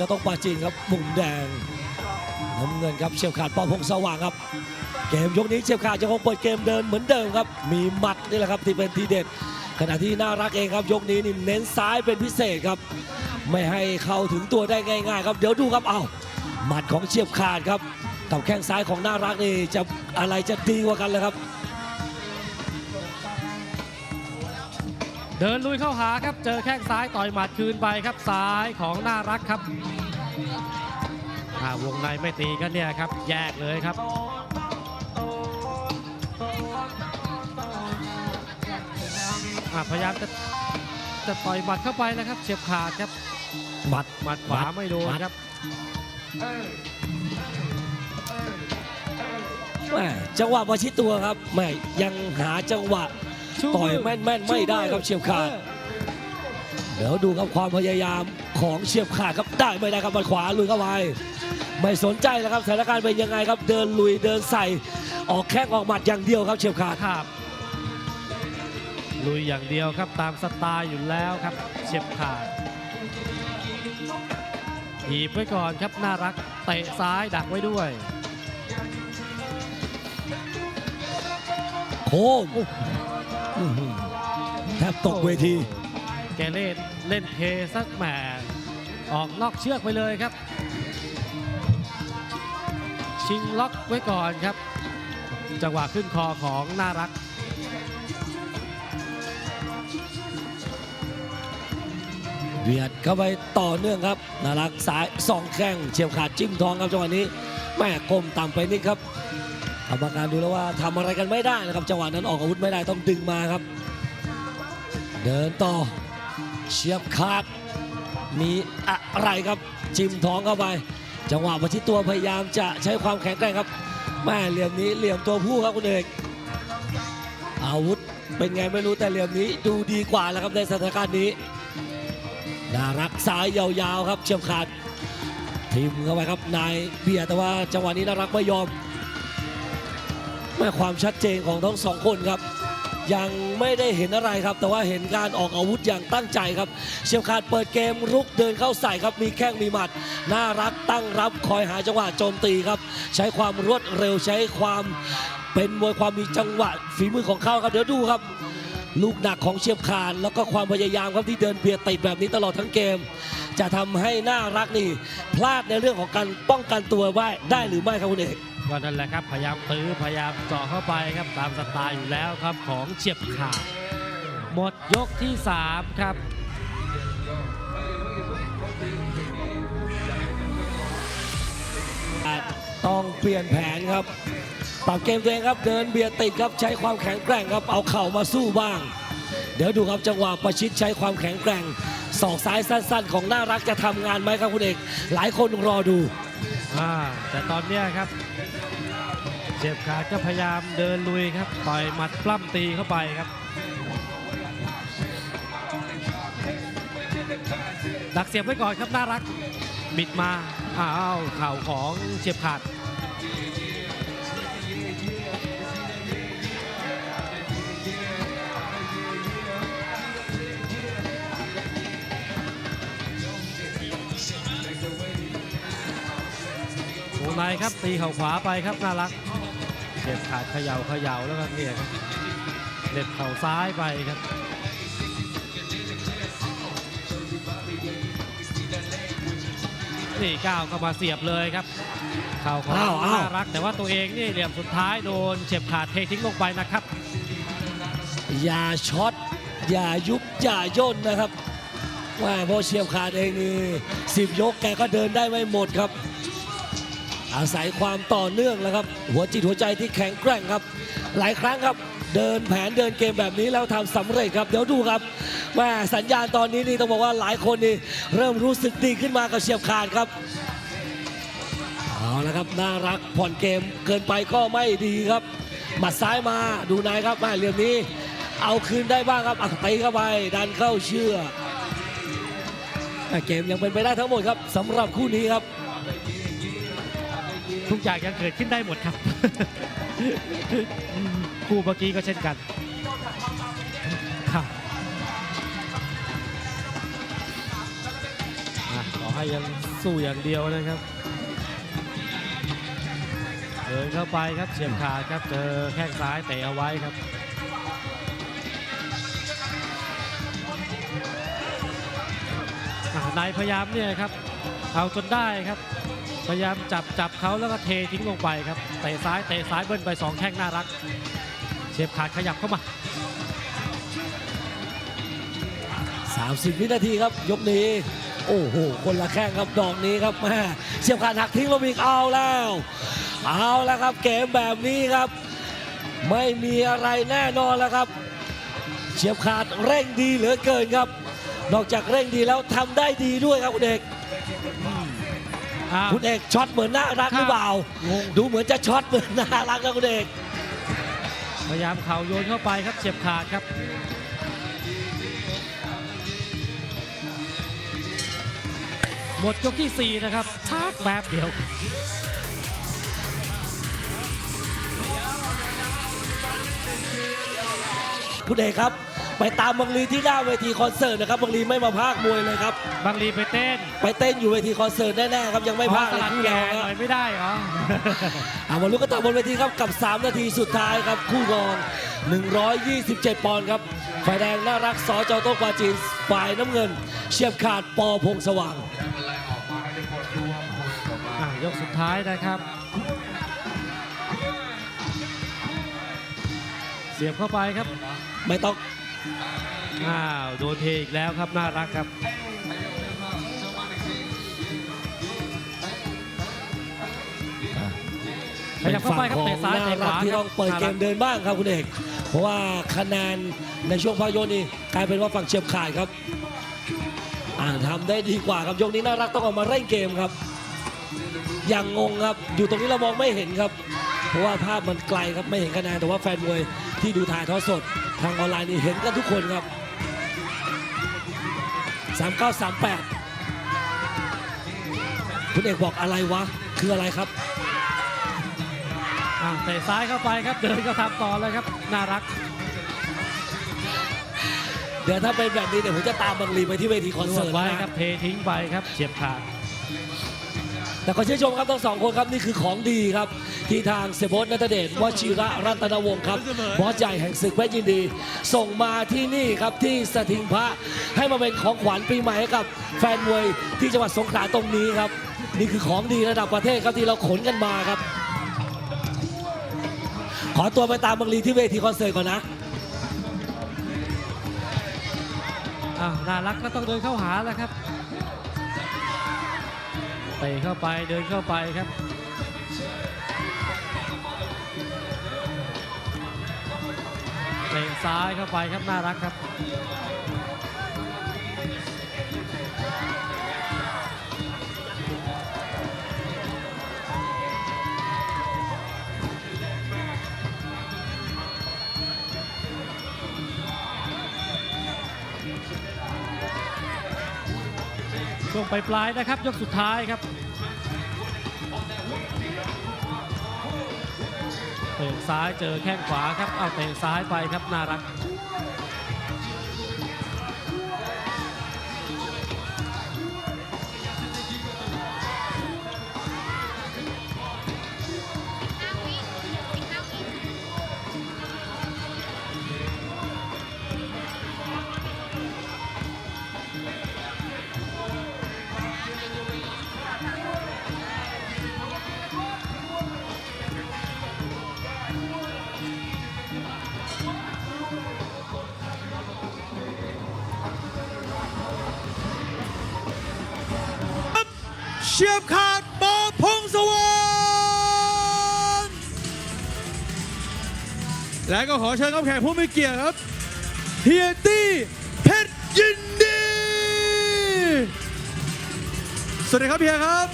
จะต้องปาจีนครับมุมแดงน้ำเงินครับเฉียบขาดปอพงสว่างครับ เกมยกนี้เฉียบขาดจะคงเปิดเกมเดินเหมือนเดิมครับ มีหมัดนี่แหละครับที่เป็นทีเด็ด ขณะที่น่ารักเองครับยกนี้นี่เน้นซ้ายเป็นพิเศษครับ ไม่ให้เข้าถึงตัวได้ง่ายๆครับเดี๋ยวดูครับเอาหมัดของเฉียบขาดครับกับแข้งซ้ายของน่ารักนี่จะอะไรจะดีกว่ากันเลยครับ เดินลุยเข้าหาครับ เจอแข้งซ้ายต่อยหมัดคืนไปครับซ้ายของน่ารักครับอ่าวงในไม่ตีกันเนี่ยครับ แยกเลยครับอ่าพยายามจะจะต่อยหมัดเข้าไปแล้วครับ เฉียบขาดครับหมัดหมัดขวาไม่โดนหมัดครับแม่จังหวะประชิดตัวครับแม่ยังหาจังหวะ ต่อยแม่นๆไม่ได้ครับเฉียบขาดเดี๋ยวดูครับความพยายามของเฉียบขาดครับได้ไม่ได้ครับหมัดขวาลุยเข้าไปไม่สนใจแล้วครับสถานการณ์เป็นยังไงครับเดินลุยเดินใส่ออกแข้งออกหมัดอย่างเดียวครับเฉียบขาดครับลุยอย่างเดียวครับตามสไตล์อยู่แล้วครับเฉียบขาดหีบไว้ก่อนครับน่ารักเตะซ้ายดักไว้ด้วยโคมอื้อหือ แทบตกเวที แกเล่นเล่นเทสักแหมออกนอกเชือกไปเลยครับ ชิงล็อกไว้ก่อนครับ จังหวะขึ้นคอของน่ารักเบียดเข้าไปต่อเนื่องครับนารักสายสองแข้งเฉียบขาดจิ้มทองครับจังหวะนี้แม่ก้มต่ำไปนิดครับก รรมการดูแล้วว่าทำอะไรกันไม่ได้นะครับจังหวะนั้นออกอาวุธไม่ได้ต้องดึงมาครับ เดินต่อเฉียบขาดมีอะไรครับจิ้มท้องเข้าไป จังหวะประชิดตัวพยายามจะใช้ความแข็งแกร่งครับแม่เหลี่ยมนี้เหลี่ยมตัวผู้ครับคุณเอกอาวุธเป็นไงไม่รู้แต่เหลี่ยมนี้ดูดีกว่าแล้วครับในสถานการณ์นี้น่ารักสายยาวๆครับเฉียบขาดทิมเข้าไปครับนายเบียแต่ว่าจังหวะนี้น่ารักไม่ยอม แม่ความชัดเจนของทั้งสองคนครับ ยังไม่ได้เห็นอะไรครับ แต่ว่าเห็นการออกอาวุธอย่างตั้งใจครับเฉียบขาดเปิดเกมรุกเดินเข้าใส่ครับ มีแข้งมีหมัด น่ารักตั้งรับคอยหาจังหวะโจมตีครับ ใช้ความรวดเร็วใช้ความเป็นมวยความมีจังหวะฝีมือของเขาครับเดี๋ยวดูครับลูกหนักของเฉียบขาดแล้วก็ความพยายามครับที่เดินเบียดติดแบบนี้ตลอดทั้งเกม จะทำให้น่ารักนี่ พลาดในเรื่องของการป้องกันตัวไว้ได้หรือไม่ครับคุณเอก ก็นั่นแหละครับ พยายามตื้อพยายามเจาะเข้าไปครับตามสไตล์อยู่แล้วครับของเฉียบขาดหมดยกที่ 3 ครับต้องเปลี่ยนแผนครับปรับเกมตัวเองครับเดินเบียดติดครับใช้ความแข็งแกร่งครับเอาเข่ามาสู้บ้าง เดี๋ยวดูครับจังหวะประชิดใช้ความแข็งแกร่งศอกซ้ายสั้น ๆ ของน่ารักจะทำงานไหมครับคุณเอกหลายคนรอดู อ่าแต่ตอนเนี้ยครับเฉียบขาดก็พยายามเดินลุยครับต่อยหมัดปล้ำตีเข้าไปครับ ดักเสียบไว้ก่อนครับน่ารักบิดมาอ้าวเข่าของเฉียบขาด ในครับตีเข่าขวาไปครับน่ารักเด็บขาดเขย่าเขย่าแล้วก็เนี่ยครับเด็บเข่าซ้ายไปครับนี่ก้าวเข้ามาเสียบเลยครับเข่าของอ้าวอ้าวน่ารัก แต่ว่าตัวเองนี่เหลี่ยมสุดท้ายโดนเฉียบขาดเททิ้งลงไปนะครับ อย่าช็อตอย่ายุบอย่าย่นนะครับว่าเพราะเฉียบขาดเองนี่สิบยกแกก็เดินได้ไม่หมดครับ อาศัยความต่อเนื่องแล้วครับ หัวจิตหัวใจที่แข็งแกร่งครับ หลายครั้งครับ เดินแผนเดินเกมแบบนี้แล้วทำสำเร็จครับ เดี๋ยวดูครับแม่สัญญาณตอนนี้นี่ต้องบอกว่าหลายคนนี่เริ่มรู้สึกดีขึ้นมากับเฉียบขาดครับเอาละครับน่ารักผ่อนเกมเกินไปก็ไม่ดีครับหมัดซ้ายมาดูนายครับแม่เหลี่ยมนี้ เอาคืนได้บ้างครับอักตีเข้าไปดันเข้าเชื่อแม่เกมยังเป็นไปได้ทั้งหมดครับสำหรับคู่นี้ครับ ทุกอย่างยังเกิดขึ้นได้หมดครับ คู่เมื่อกี้ก็เช่นกันครับอะขอให้ยังสู้อย่างเดียวนะครับเดินเข้าไปครับเฉียบขาดครับเจอแข้งซ้ายเตะเอาไว้ครับนายพยายามเนี่ยครับเอาจนได้ครับ พยายามจับจับเขาแล้วก็เททิ้งลงไปครับเตะซ้ายเตะซ้ายเบิ้ลไปสองแข้งน่ารักเฉียบขาดขยับเข้ามา 30 วินาทีครับ ยกนี้ โอ้โห คนละแข้งครับดอกนี้ครับแม่เสียบขาดหักทิ้งลงอีกเอาแล้ว เอาแล้วครับเกมแบบนี้ครับ ไม่มีอะไรแน่นอนแล้วครับ เฉียบขาดเร่งดีเหลือเกินครับ นอกจากเร่งดีแล้วทำได้ดีด้วยครับคุณเอก อ้าวคุณเอกช็อตเหมือนน่ารักหรือเปล่า งง ดูเหมือนจะช็อตเหมือนน่ารักนะคุณเอก พยายามเข่าโยนเข้าไปครับเฉียบขาดครับ หมดยกที่ 4 นะครับชักแป๊บเดียว คุณเอกครับ ไปตามบังลีที่หน้าเวทีคอนเสิร์ตนะครับบังลีไม่มาพากย์มวยเลยครับ บางรีไปเต้นไปเต้นอยู่เวทีคอนเสิร์ตแน่ๆครับยังไม่พลาดสเลยลัดคู่แกรองหน่นะอยไม่ได้เหรอ เอามาลุ้นกันต่อบนเวทีครับกับ 3 นาทีสุดท้ายครับ คู่รอง 127 ปอนด์ครับฝ่ายแดงน่ารักสอเจ้าโต๊ะปาจีนฝ่ายน้ำเงิน เฉียบขาดปอพงสว่าง อะยกสุดท้ายนะครับ เสียบเข้าไปครับ ไม่ต้อง อ้าวโดนเทอีกแล้วครับน่ารักครับขยับเข้าไปครับเตะซ้ายเตะขวาที่ครัต้บองเปิดเกมเดินบ้างครับคุณเอก เพราะว่าคะแนนในช่วงภาคโยนนี่กลายเป็นว่าฝั่งเฉียบขาดครับอ่าทำได้ดีกว่าครับยกนี้น่ารักต้องออกมาเร่งเกมครับ อย่างงงครับ อยู่ตรงนี้เรามองไม่เห็นครับ เพราะว่าภาพมันไกลครับไม่เห็นคะแนนแต่ว่าแฟนมวยที่ดูถ่ายทอดสด ทางออนไลน์นี่เห็นกันทุกคนครับ 3938คุณเอกบอกอะไรวะ คืออะไรครับอะเตะซ้ายเข้าไปครับเดินก็ทำต่อเลยครับน่ารัก เดี๋ยวถ้าเป็นแบบนี้เดี๋ยวผมจะตามบังลีไปที่เวทีคอนรวเสิดร์ตไว้นะครับเททิ้งไปครับเฉียบขาด แต่ขอชื่นชมครับทั้งสองคนครับนี่คือของดีครับ ที่ทางเสยโบสนัทเดชวชิระรัตนวงศ์ครับบอสใหญ่แห่งศึกเพชรยินดี ส่งมาที่นี่ครับที่สถิงพระให้มาเป็นของขวัญปีใหม่ให้กับแฟนมวยที่จังหวัดสงขลาตรงนี้ครับ นี่คือของดีระดับประเทศครับที่เราขนกันมาครับ ขอตัวไปตามบังลีที่เวทีคอนเสิร์ตก่อนนะน่ารักก็ต้องเดินเข้าหาแล้วครับ ตะเข้าไปเดินเข้าไปครับเตะซ้ายเข้าไปครับน่ารักครับ ช่วงปลายๆนะครับ ยกสุดท้ายครับเตะซ้ายเจอแข้งขวาครับเอาเตะซ้ายไปครับน่ารัก เฉียบขาดปอพงสว่างและก็ขอเชิญครับแขกผู้มีเกียรติครับเฮียตี้เพชรยินดี สวัสดีครับเฮียครับ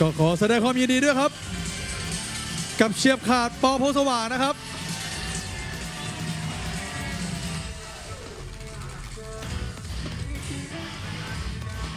ก็ขอแสดงความยินดีด้วยครับ กับเฉียบขาดปอพงสว่างนะครับ